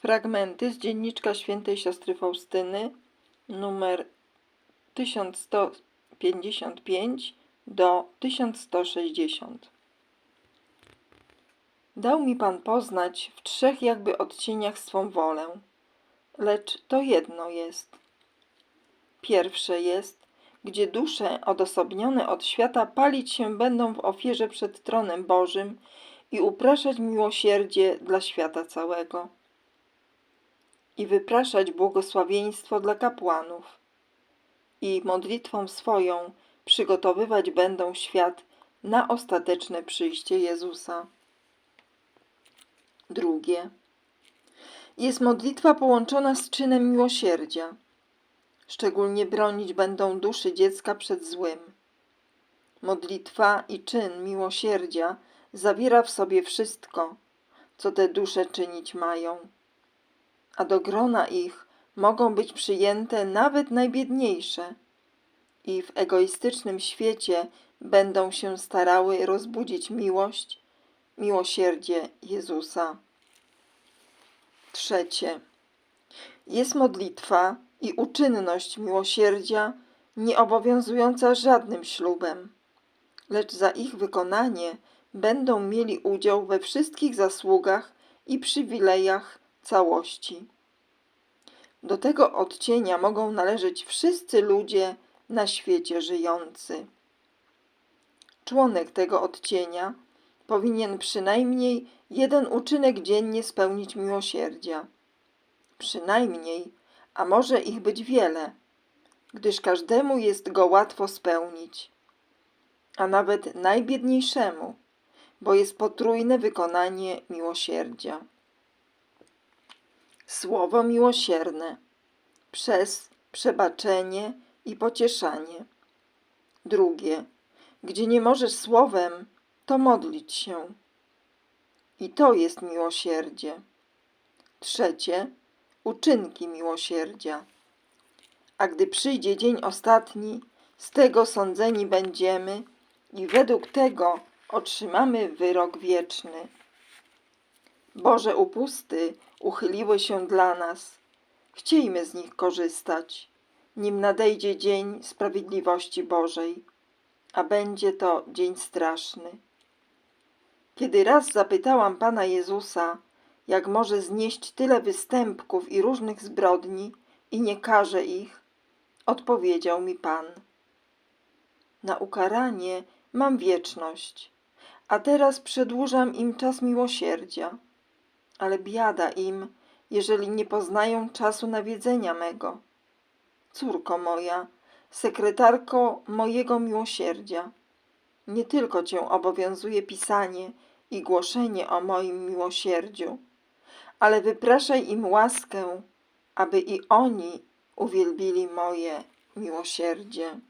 Fragmenty z dzienniczka świętej siostry Faustyny, numer 1155 do 1160. Dał mi Pan poznać w trzech jakby odcieniach swą wolę, lecz to jedno jest. Pierwsze jest, gdzie dusze odosobnione od świata palić się będą w ofierze przed tronem Bożym i upraszać miłosierdzie dla świata całego i wypraszać błogosławieństwo dla kapłanów i modlitwą swoją przygotowywać będą świat na ostateczne przyjście Jezusa. Drugie. Jest modlitwa połączona z czynem miłosierdzia. Szczególnie bronić będą duszy dziecka przed złym. Modlitwa i czyn miłosierdzia zawiera w sobie wszystko, co te dusze czynić mają, a do grona ich mogą być przyjęte nawet najbiedniejsze i w egoistycznym świecie będą się starały rozbudzić miłość, miłosierdzie Jezusa. Trzecie. Jest modlitwa i uczynność miłosierdzia nieobowiązująca żadnym ślubem, lecz za ich wykonanie będą mieli udział we wszystkich zasługach i przywilejach całości. Do tego odcienia mogą należeć wszyscy ludzie na świecie żyjący. Członek tego odcienia powinien przynajmniej jeden uczynek dziennie spełnić miłosierdzia. Przynajmniej, a może ich być wiele, gdyż każdemu jest go łatwo spełnić, a nawet najbiedniejszemu, bo jest potrójne wykonanie miłosierdzia. Słowo miłosierne przez przebaczenie i pocieszanie. Drugie, gdzie nie możesz słowem, to modlić się. I to jest miłosierdzie. Trzecie, uczynki miłosierdzia. A gdy przyjdzie dzień ostatni, z tego sądzeni będziemy i według tego otrzymamy wyrok wieczny. Boże upusty uchyliły się dla nas. Chciejmy z nich korzystać, nim nadejdzie dzień sprawiedliwości Bożej, a będzie to dzień straszny. Kiedy raz zapytałam Pana Jezusa, jak może znieść tyle występków i różnych zbrodni i nie karze ich, odpowiedział mi Pan. Na ukaranie mam wieczność, a teraz przedłużam im czas miłosierdzia, ale biada im, jeżeli nie poznają czasu nawiedzenia mego. Córko moja, sekretarko mojego miłosierdzia, nie tylko Cię obowiązuje pisanie i głoszenie o moim miłosierdziu, ale wypraszaj im łaskę, aby i oni uwielbili moje miłosierdzie.